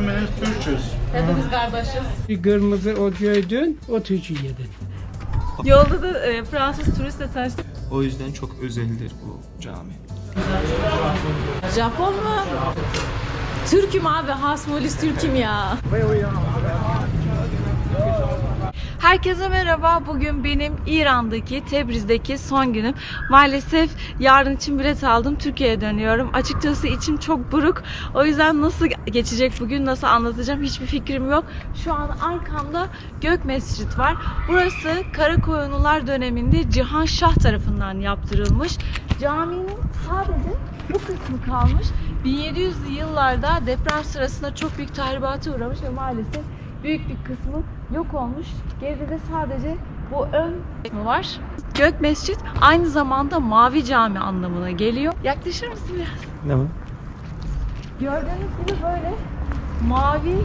hepimiz Türk'üz. Hepimiz kardeşiz. Bir kırmızı ot yedin, ot içi yedin. Yolda da e, Fransız turistle tanıştık. O yüzden çok özeldir bu cami. Japon mu? Türk'üm abi. Hasmolis Türk'üm ya. Herkese merhaba. Bugün benim İran'daki, Tebriz'deki son günüm. Maalesef yarın için bilet aldım. Türkiye'ye dönüyorum. Açıkçası içim çok buruk. O yüzden nasıl geçecek bugün, nasıl anlatacağım hiçbir fikrim yok. Şu an arkamda Gök Mescit var. Burası Karakoyunlular döneminde Cihan Şah tarafından yaptırılmış. Caminin sadece bu kısmı kalmış. 1700'lü yıllarda deprem sırasında çok büyük tahribata uğramış ve maalesef büyük bir kısmı yok olmuş. Geride de sadece bu ön kısmı var. Gök Mescit aynı zamanda Mavi Cami anlamına geliyor. Yaklaşır mısın biraz? Tamam. Gördüğünüz gibi böyle mavi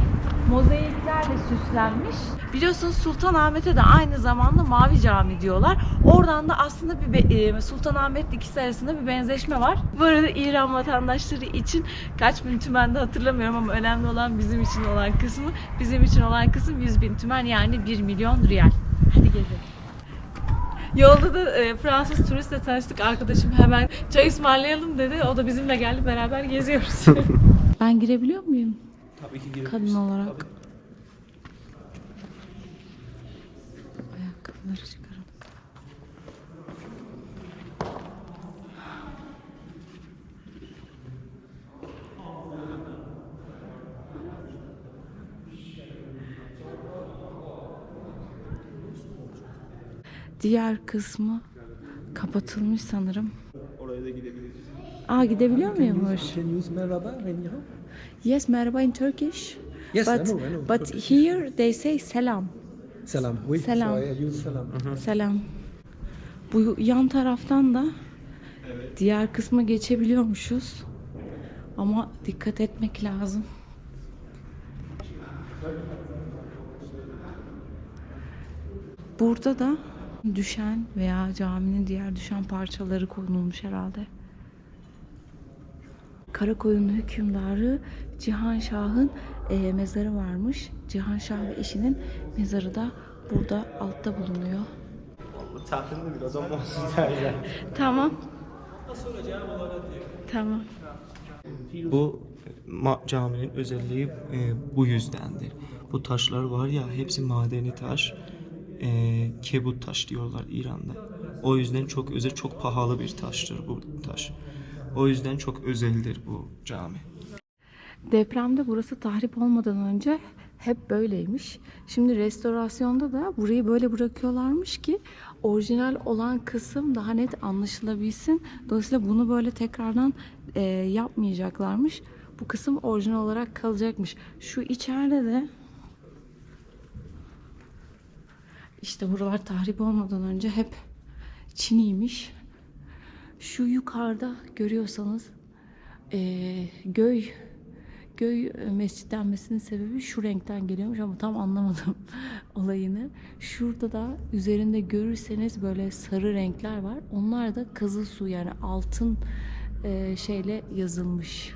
mozaiklerle süslenmiş. Biliyorsunuz Sultanahmet'e de aynı zamanda Mavi Cami diyorlar. Oradan da aslında bir e, Sultanahmet'le ikisi arasında bir benzeşme var. Bu arada İran vatandaşları için kaç bin tümende hatırlamıyorum ama önemli olan bizim için olan kısmı. Bizim için olan kısım 100 bin tümen yani 1 milyon riyal. Hadi gezelim. Yolda da e, Fransız turistle tanıştık. Arkadaşım hemen çay ısmarlayalım dedi. O da bizimle geldi. Beraber geziyoruz. ben girebiliyor muyum? Tabii ki Kadın olarak. Ayakkabıları çıkaralım. Diğer kısmı kapatılmış sanırım. Oraya da gidebiliriz. Aa gidebiliyor you use merhaba? Yes, merhaba in Turkish. Yes, I but know, I know. but here they say selam. Selam. Oui, Selam. so I use selam. Selam. Bu yan taraftan da diğer kısma geçebiliyormuşuz. Ama dikkat etmek lazım. Burada da düşen veya caminin diğer düşen parçaları konulmuş herhalde. Karakoyunlu hükümdarı Cihan Şah'ın eee, mezarı varmış. Cihan Şah ve eşinin mezarı da burada altta bulunuyor. Tatilde biraz ama olsun derler. Tamam. Tamam. Bu caminin özelliği e, bu yüzdendir. Bu taşlar var ya hepsi madeni taş. E, kebut taş diyorlar İran'da. O yüzden çok özel, çok pahalı bir taştır bu taş. O yüzden çok özeldir bu cami. Depremde burası tahrip olmadan önce hep böyleymiş. Şimdi restorasyonda da burayı böyle bırakıyorlarmış ki orijinal olan kısım daha net anlaşılabilsin. Dolayısıyla bunu böyle tekrardan e, yapmayacaklarmış. Bu kısım orijinal olarak kalacakmış. Şu içeride de işte buralar tahrip olmadan önce hep Çiniymiş. Şu yukarıda görüyorsanız eee göy göy e, mescid denmesinin sebebi şu renkten geliyormuş ama tam anlamadım olayını. Şurada da üzerinde görürseniz böyle sarı renkler var. Onlar da kızıl su yani altın e, şeyle yazılmış.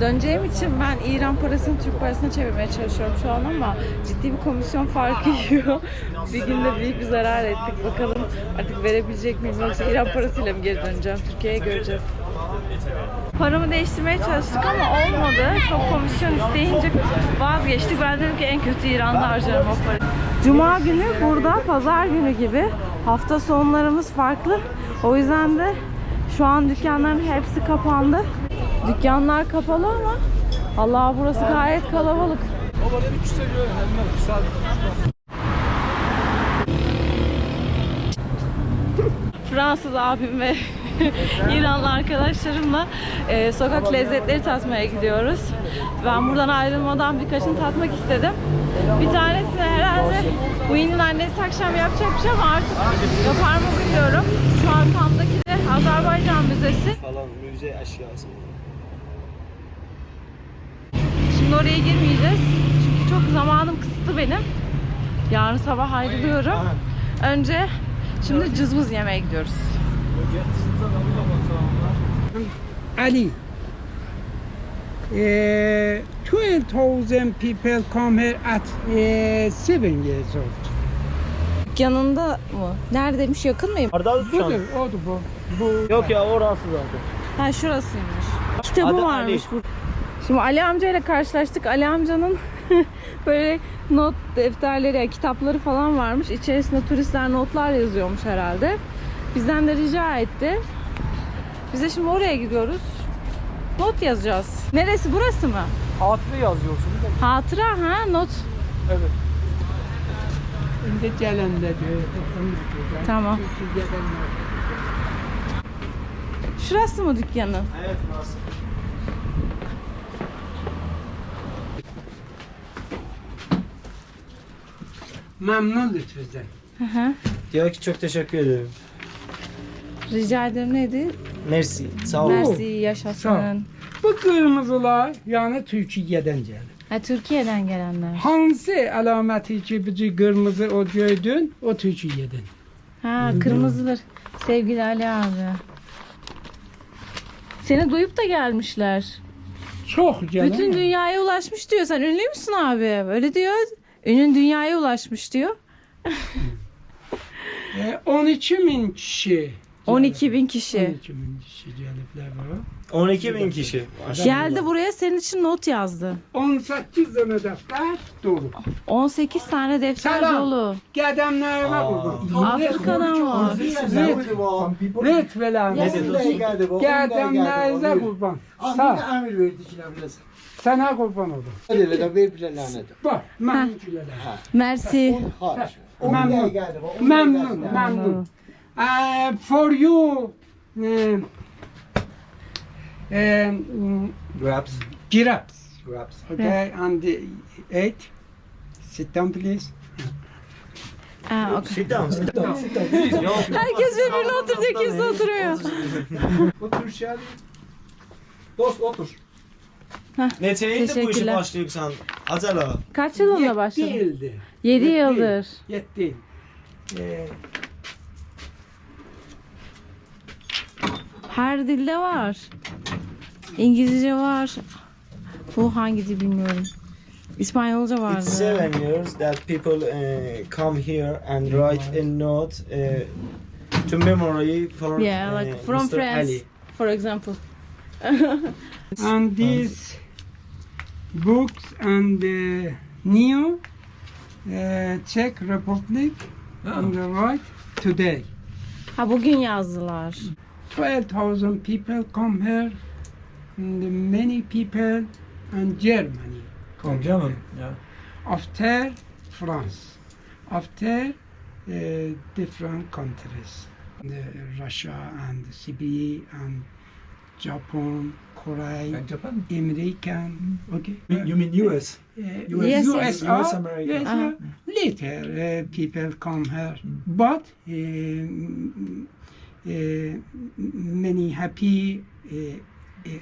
Döneceğim için ben İran parasını Türk parasına çevirmeye çalışıyorum şu an ama ciddi bir komisyon farkı yiyor. bir günde büyük bir zarar ettik. Bakalım artık verebilecek miyim yoksa İran parasıyla mı geri döneceğim? Türkiye'ye göreceğiz. Paramı değiştirmeye çalıştık ama olmadı. Çok komisyon isteyince vazgeçtik. Ben dedim ki en kötü İran'da harcarım o parayı. Cuma günü burada pazar günü gibi. Hafta sonlarımız farklı. O yüzden de şu an dükkanların hepsi kapandı. Dükkanlar kapalı ama Allah burası gayet kalabalık. Fransız abim ve İranlı arkadaşlarımla e, sokak lezzetleri tatmaya gidiyoruz. Ben buradan ayrılmadan birkaçını tatmak istedim. Bir tanesini herhalde bu inin annesi akşam yapacak bir şey ama artık yapar mı bilmiyorum. Şu arkamdaki de Azerbaycan Müzesi. Falan müze eşyası. Şimdi oraya girmeyeceğiz. Çünkü çok zamanım kısıtlı benim. Yarın sabah ayrılıyorum. Önce şimdi cızbız yemeye gidiyoruz. Ali. Uh, 12,000 people come here at uh, 7 years old. Yanında mı? Neredeymiş? Yakın mıyım? Ardal Budur, odur bu. Bu Yok ya orası zaten. Ha şurasıymış. Kitabı Adı varmış Ali. bu. Şimdi Ali amcayla karşılaştık. Ali amcanın böyle not defterleri, kitapları falan varmış. İçerisinde turistler notlar yazıyormuş herhalde. Bizden de rica etti. Biz de şimdi oraya gidiyoruz. Not yazacağız. Neresi? Burası mı? Hatırı yazıyorsun. Hatıra ha not. Evet. Şimdi gelende diyor. Tamam. Şurası mı dükkanı? Evet burası. Memnun lütfüzden. Hı hı. Diyor ki çok teşekkür ederim. Rica ederim neydi? Merci. Sağ ol. Mersi Sağ ol. yaşasın. Bu kırmızılar yani Türkiye'den geldi. Ha, Türkiye'den gelenler. Hangi alameti ki bizi kırmızı o gördün o Türkiye'den. Ha kırmızıdır. Sevgili Ali abi. Seni duyup da gelmişler. Çok gelen. Bütün dünyaya ulaşmış diyor. Sen ünlü müsün abi? Öyle diyor. Ünün dünyaya ulaşmış diyor. E, 12 bin kişi. 12 bin kişi. 12 bin kişi gelipler bana. 12 bin kişi. Geldi buraya senin için not yazdı. 18 tane defter dolu. 18 tane defter Selam. dolu. Qədəmlərə qurban. Afrika'dan var. Lütfələn. Qədəmlərinizə qurban. Sağ. Amir verdi ki bilesin. Sənə qurban olum. Öyle de ver bile lanet. Bax, mən gülələr. Mersi. Hariç. Memnun. Memnun, memnun. Uh, for you uh, um, Grabs. giraps. Grabs. Okay, and the eight. Sit down please. Ha, okey. Sit down, sit down. Herkes birbirine oturuyor. Kimse oturuyor. Otur şahane. Dost otur. Neçəyində bu işi Teşekkürler. başlayıbsan? Acala. Kaç yılında başladın? ildir. 7 Yedi. yıldır. Yetti. Ee, Her dilde var. İngilizce var. Bu hangi dil bilmiyorum. İspanyolca It's vardı. seven years that people uh, come here and write a note uh, to memory for Yeah, like uh, from Mr. France, Ali. for example. and these books and the new uh, Czech Republic on the right today. Ha bugün yazdılar. 12,000 people come here and many people and Germany. Kom German. Ja. After France. After uh, different countries. The Russia and Siberia and Japan, Korea, Japan. American, okay. You mean US? Uh, US, Yes, USA, yes. US, America. yes, Uh-huh. uh, later uh, people come here, but um, uh, many happy. Uh, uh,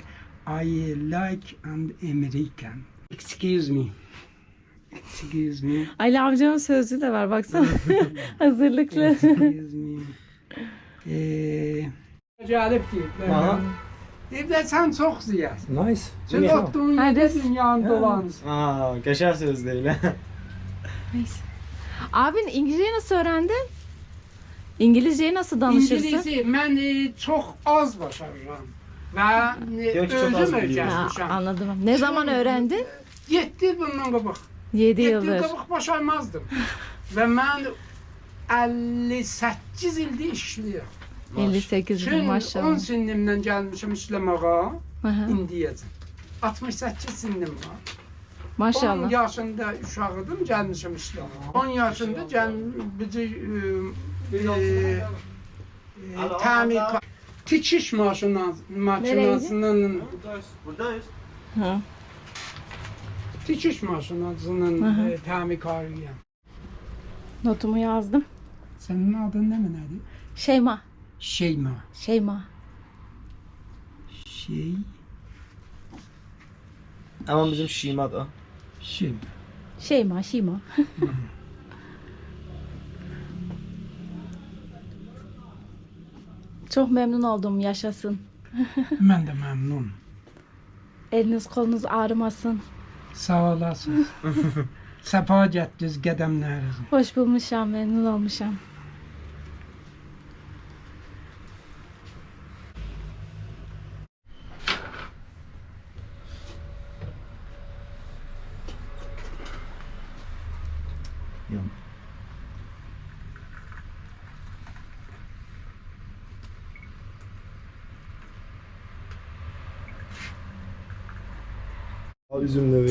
I like and American. Excuse me. Excuse me. Ali amcamın sözlüğü de var baksana. Hazırlıklı. Excuse me. Ee, Acayip deyiblər. Sən çox ziyəsən. Nice. Sən Yeah. otduğun Hadi. yerdə dünyanı dolanırsan. Aa, qəşəng söz deyil. hə? Neyse. Abin İngilizceyi nasıl öğrendin? İngilizceyi nasıl danışırsın? İngilisi mən e, çox az başarıram. Və e, çox az özüm. Ha, öyrənmişəm. anladım. Ne zaman öğrendin? 7 il bundan qabaq. 7 7 il yıldır. qabaq başarmazdım. Və mən 58 ildir işləyirəm. 58 yıl Çün 10 maşallah. sinimdən gəlmişəm işləməyə indiyəcən. 68 sinim var. 10 Maşallah. yaşında uşağıdım, gəlmişəm işləməyə. 10 yaşında gəl bizi e, e, e, təmir tikiş maşına maşınasının Buradayız. Tikiş e, təmirkarıyam. Notumu yazdım. Sənin adın nə mənədir? Şeyma. Şeyma. Şeyma. Şey, Amma bizim Şima da. Şeyma. Şeyma, Şeyma. Çok memnun oldum. Yaşasın. Mən də məmnun. Eliniz kolunuz ağrımasın. Sağ olasınız. Sefa gətirdiniz qədəmlərinizi. Hoş bulmuşam, memnun olmuşam.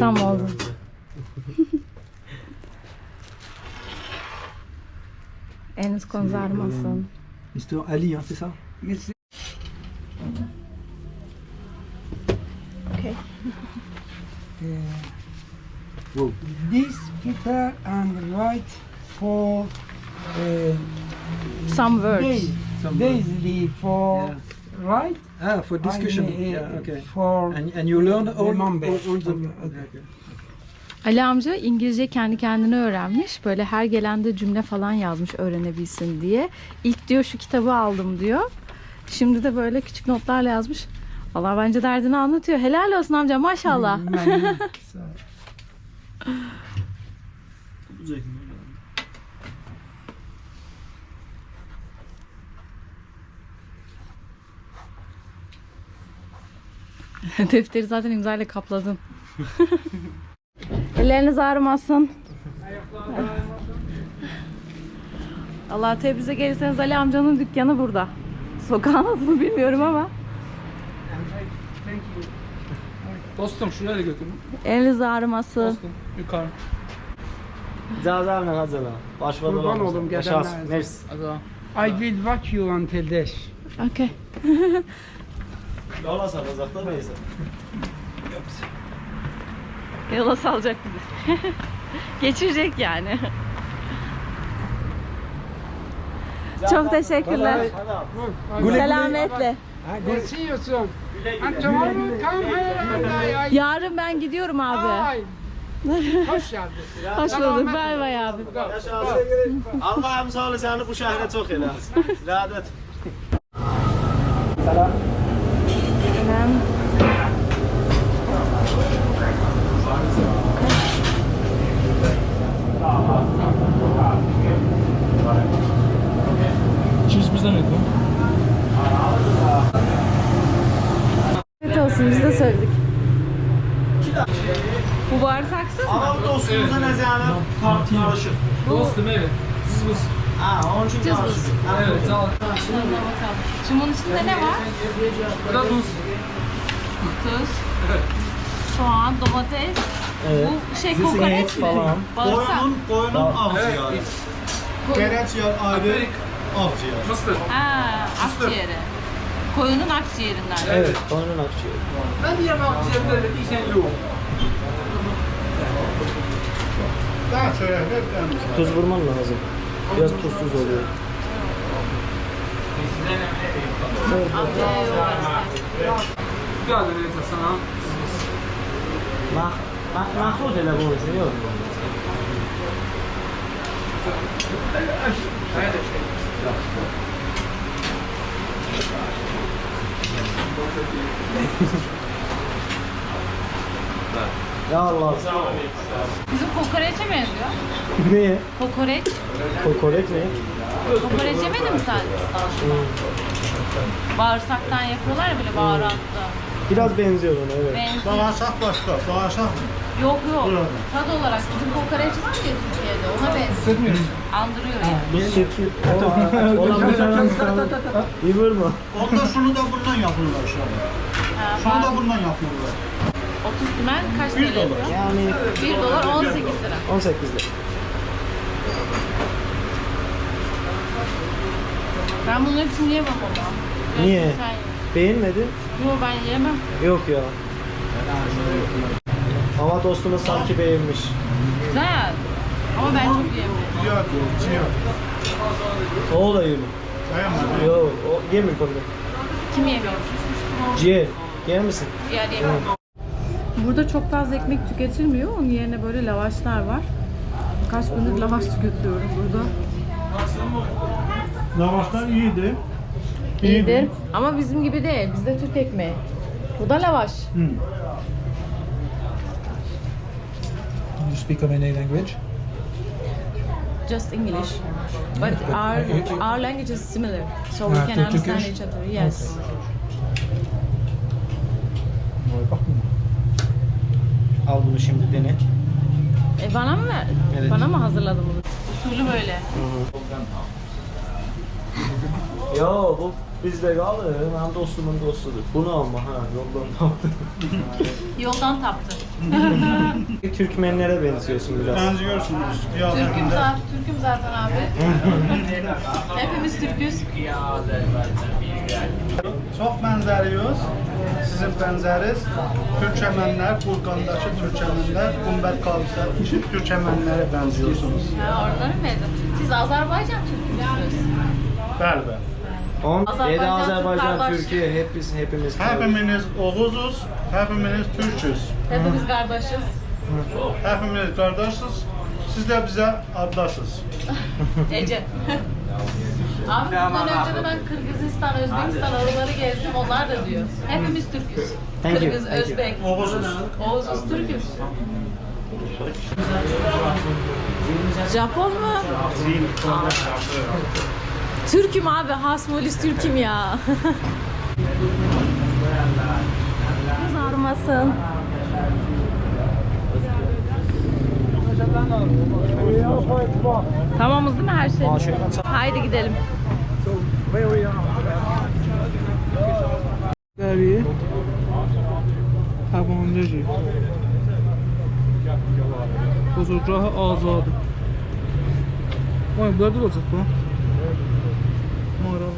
Tam oldu. Eliniz kolunuz ağrımasın. Mr. Ali, hein, c'est ça Merci. Okay. Wow. This people and write for uh, Some words. days, daily for Yeah. Right Ah, for discussion. I yeah, okay. for And, and you learn all, all, Remember. all the... Okay, Okay. Ali amca İngilizce kendi kendine öğrenmiş. Böyle her gelende cümle falan yazmış öğrenebilsin diye. İlk diyor şu kitabı aldım diyor. Şimdi de böyle küçük notlarla yazmış. Valla bence derdini anlatıyor. Helal olsun amca maşallah. Mənim- Defteri zaten imzayla kapladın. Elleriniz ağrımasın. Allah Tebriz'e gelirseniz Ali amcanın dükkanı burada. Sokağın adını bilmiyorum ama. Dostum şuraya da götürün. Eliniz ağrımasın. Dostum yukarı. Cazavla hazırla. Başvuru Kurban qədəmlərinizi. Mersi. Hadi. I will watch you until this. Okay. Yola sarılacakta neyse. Yola salacak bizi. Geçirecek yani. Çok teşekkürler. Selametle. I Yarın ben gidiyorum abi. Hoş geldin. Hoş bulduk. Bay bay abi. Allah'ım sağ ol seni bu şehre çok helal. Rahat Hemen. Ödüm. Evet olsun biz de söyledik. Bu bağırsaksız mı? Ama dostumuza ne yani karışık. Dostum evet. Siz buz. Ha onun için Cız karışık. buz. Evet sağ ol. Şuna bakalım. Şimdi bunun içinde ne var? Biraz buz. Tuz, soğan, domates. Evet. Bu şey kokoreç mi? falan. Bağırsak. Koyunun, koyunun avciğeri. Gereç yer ayrı, avciğer. Mısır. Ha, akciğeri. Koyunun akciğerinden. Evet, konunun akçığı. Ben diğer akciğerinde de diyeceğim yok. Daha şöyle hep Tuz vurman lazım. Biraz tuzsuz oluyor. Akciğeri yok. Geldi neyse sana. Mah, mah, mahrut elə borcu yok. Ya Allah. Bizim kokoreçe benziyor. Ne? Kokoreç. Kokoreç ne? Kokoreç yemedin mi sen? Bağırsaktan yapıyorlar ya böyle baharatlı. Biraz benziyor ona evet. Benziyor. Bağırsak başka, bağırsak Yok yok. Burada. Tad olarak bizim kokoreç var ya Türkiye'de ona benziyor. Andırıyor yani. İyi vurma. Onda şunu da bundan yapıyorlar şu an. Ha, Şunu da bundan yapıyorlar. 30 tümen kaç TL 1 yapıyor? dolar. Yani 1 dolar 18 lira. 18 lira. Ben bunun hepsini yemem ama. Niye? Beğenmedin? Yok ben yemem. Yok ya. Ama dostumuz sanki beğenmiş. Güzel. Ama ben çok yemiyorum. Ciğer diyor, ciğer. O da yemiyor. Dayanmadı. Yok, o yemiyor bunu. Kim yemiyor? Ciğer. Yer misin? Diğer yemem. Burada çok fazla ekmek tüketilmiyor. Onun yerine böyle lavaşlar var. Kaç gündür lavaş tüketiyorum burada. Lavaşlar iyiydi. İyidir. Ama bizim gibi değil. Bizde Türk ekmeği. Bu da lavaş. Speak of any language? Just English. But our our language is similar, so we Ah, can Tur- understand Turkish? each other. Yes. Al bunu şimdi dene. E bana mı ver? Evet. Bana mı hazırladın bunu? Usulü böyle. Ya bu bizde kalır. Ben dostumun dostudur. Bunu alma ha yoldan aldım. Yoldan taptı. Türkmenlere benziyorsun biraz. Benziyorsunuz. Türk'üm zaten, Türk'üm zaten abi. Hepimiz Türk'üz. Çok benzeriyoruz. Sizin benzeriz. Türkçemenler, Burkan'daki Türkçemenler, Gumbel Kavuşlar, Türkçemenlere benziyorsunuz. Ha, oralara mı benziyor? Siz Azerbaycan Türk'ü müsünüz? Bəli, bəli. On, Azerbaycan, Ede Azerbaycan, Türk kardeş. Türkiye hep biz hepimiz. Hepimiz Oğuzuz, hepimiz Türküz. Hepimiz kardeşiz. Hepimiz kardeşiz. Siz de bize adlasız. Ece. Abi bundan önce de ben Kırgızistan, Özbekistan oraları gezdim. Onlar da diyor. Hepimiz Türk'üz. Thank you, Kırgız, thank you. Özbek. Oğuzuz. Oğuz'uz Türk'üz. Japon mu? Türk'üm abi. Hasmolis Türk'üm ya. Kızarmasın. Tamamız değil mi her şey? Haydi gidelim. Tabii. Havandacı. Buzurgahı azadı. Vay burada olacak bu. Mağara.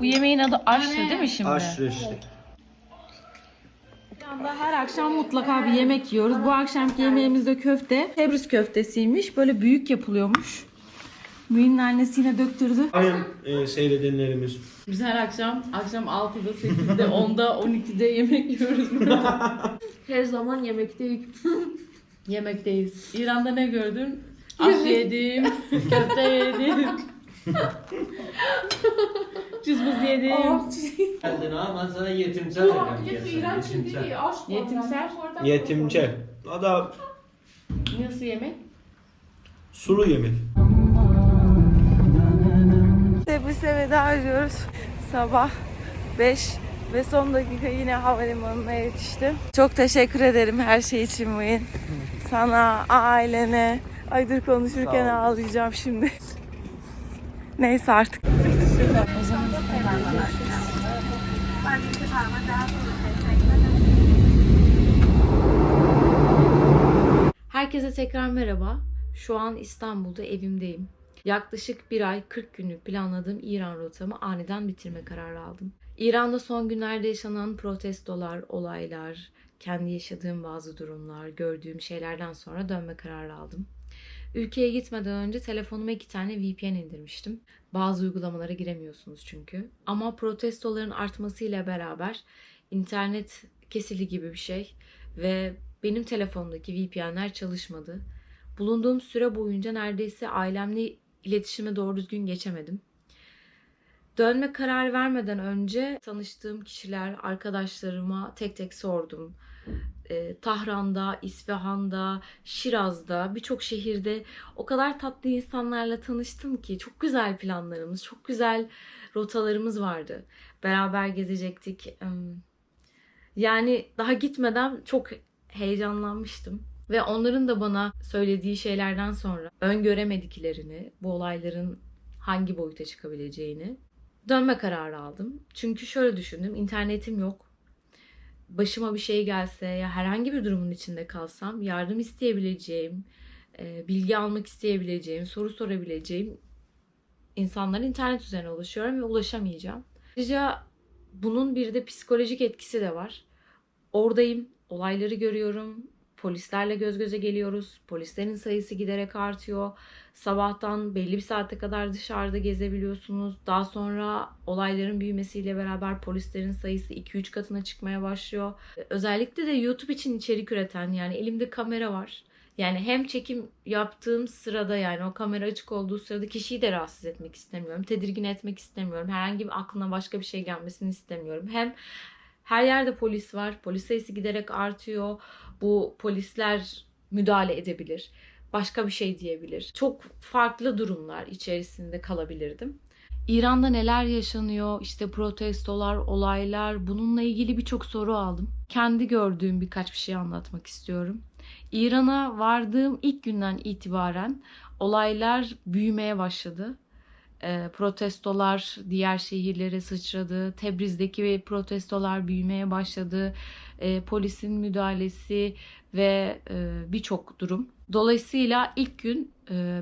Bu yemeğin adı aşçı değil mi şimdi? Aşrışlı. Şu anda her akşam mutlaka bir yemek yiyoruz. Bu akşamki yemeğimiz de köfte. Tebriz köftesiymiş. Böyle büyük yapılıyormuş. Müğünün annesi yine döktürdü. Aynen e, seyredenlerimiz. Biz her akşam, akşam 6'da, 8'de, 10'da, 12'de yemek yiyoruz burada. her zaman yemekteyiz. Yemekteyiz. İran'da ne gördün? Aş yedim, köfte yedim. Cızbız yedim. geldin ha ben sana yetimsel dedim. Yetimsel. Yetimser. Yetimçe. O da Nasıl yemek? sulu yemek. Tebris'e veda ediyoruz. Sabah 5 ve son dakika yine havalimanına yetiştim. Çok teşekkür ederim her şey için Muin. Sana, ailene. Ay dur konuşurken ağlayacağım şimdi. Neyse artık. Herkese tekrar merhaba. Şu an İstanbul'da evimdeyim. Yaklaşık bir ay 40 günlük planladığım İran rotamı aniden bitirme kararı aldım. İran'da son günlerde yaşanan protestolar, olaylar, kendi yaşadığım bazı durumlar, gördüğüm şeylerden sonra dönme kararı aldım. Ülkeye gitmeden önce telefonuma iki tane VPN indirmiştim. Bazı uygulamalara giremiyorsunuz çünkü. Ama protestoların artmasıyla beraber internet kesildi gibi bir şey ve benim telefonumdaki VPN'ler çalışmadı. Bulunduğum süre boyunca neredeyse ailemle iletişime doğru düzgün geçemedim. Dönme kararı vermeden önce tanıştığım kişiler, arkadaşlarıma tek tek sordum. Ee, Tahran'da, İsfahan'da, Şiraz'da, birçok şehirde o kadar tatlı insanlarla tanıştım ki çok güzel planlarımız, çok güzel rotalarımız vardı. Beraber gezecektik. Yani daha gitmeden çok heyecanlanmıştım. Ve onların da bana söylediği şeylerden sonra öngöremediklerini, bu olayların hangi boyuta çıkabileceğini dönme kararı aldım. Çünkü şöyle düşündüm, internetim yok. Başıma bir şey gelse ya herhangi bir durumun içinde kalsam yardım isteyebileceğim, e, bilgi almak isteyebileceğim, soru sorabileceğim insanların internet üzerine ulaşıyorum ve ulaşamayacağım. Ayrıca bunun bir de psikolojik etkisi de var. Oradayım, olayları görüyorum, polislerle göz göze geliyoruz. Polislerin sayısı giderek artıyor. Sabahtan belli bir saate kadar dışarıda gezebiliyorsunuz. Daha sonra olayların büyümesiyle beraber polislerin sayısı 2-3 katına çıkmaya başlıyor. Özellikle de YouTube için içerik üreten yani elimde kamera var. Yani hem çekim yaptığım sırada yani o kamera açık olduğu sırada kişiyi de rahatsız etmek istemiyorum. Tedirgin etmek istemiyorum. Herhangi bir aklına başka bir şey gelmesini istemiyorum. Hem her yerde polis var. Polis sayısı giderek artıyor. Bu polisler müdahale edebilir. Başka bir şey diyebilir. Çok farklı durumlar içerisinde kalabilirdim. İran'da neler yaşanıyor? İşte protestolar, olaylar, bununla ilgili birçok soru aldım. Kendi gördüğüm birkaç bir şey anlatmak istiyorum. İran'a vardığım ilk günden itibaren olaylar büyümeye başladı. E, protestolar diğer şehirlere sıçradı. Tebriz'deki protestolar büyümeye başladı. E, polisin müdahalesi ve e, birçok durum. Dolayısıyla ilk gün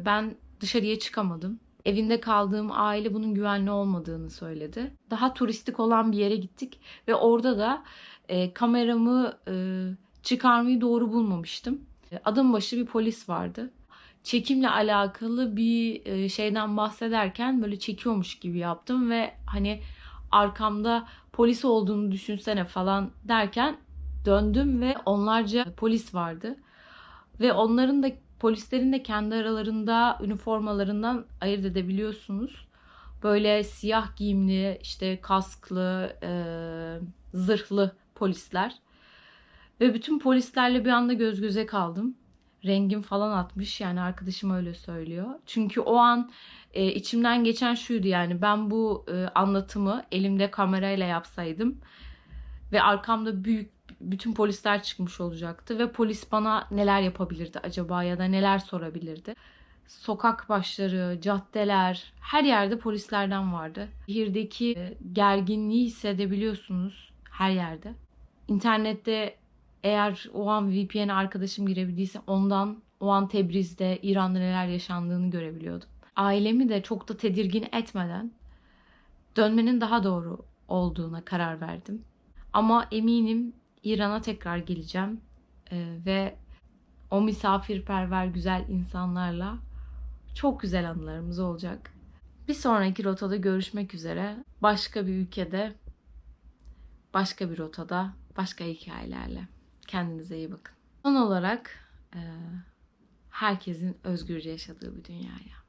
ben dışarıya çıkamadım. Evinde kaldığım aile bunun güvenli olmadığını söyledi. Daha turistik olan bir yere gittik ve orada da kameramı çıkarmayı doğru bulmamıştım. Adım başı bir polis vardı. Çekimle alakalı bir e, şeyden bahsederken böyle çekiyormuş gibi yaptım ve hani arkamda polis olduğunu düşünsene falan derken döndüm ve onlarca polis vardı. Ve onların da polislerin de kendi aralarında üniformalarından ayırt edebiliyorsunuz. Böyle siyah giyimli, işte kasklı, e, zırhlı polisler. Ve bütün polislerle bir anda göz göze kaldım. Rengim falan atmış yani arkadaşım öyle söylüyor. Çünkü o an e, içimden geçen şuydu yani ben bu e, anlatımı elimde kamerayla yapsaydım ve arkamda büyük bütün polisler çıkmış olacaktı ve polis bana neler yapabilirdi acaba ya da neler sorabilirdi. Sokak başları, caddeler, her yerde polislerden vardı. Şehirdeki e, gerginliği hissedebiliyorsunuz her yerde. İnternette eğer o an VPN arkadaşım girebildiyse ondan o an Tebriz'de, İran'da neler yaşandığını görebiliyordum. Ailemi de çok da tedirgin etmeden dönmenin daha doğru olduğuna karar verdim. Ama eminim İran'a tekrar geleceğim Ee, ve o misafirperver güzel insanlarla çok güzel anılarımız olacak. Bir sonraki rotada görüşmek üzere. Başka bir ülkede, başka bir rotada, başka hikayelerle. Kendinize iyi bakın. Son olarak herkesin özgürce yaşadığı bir dünyaya.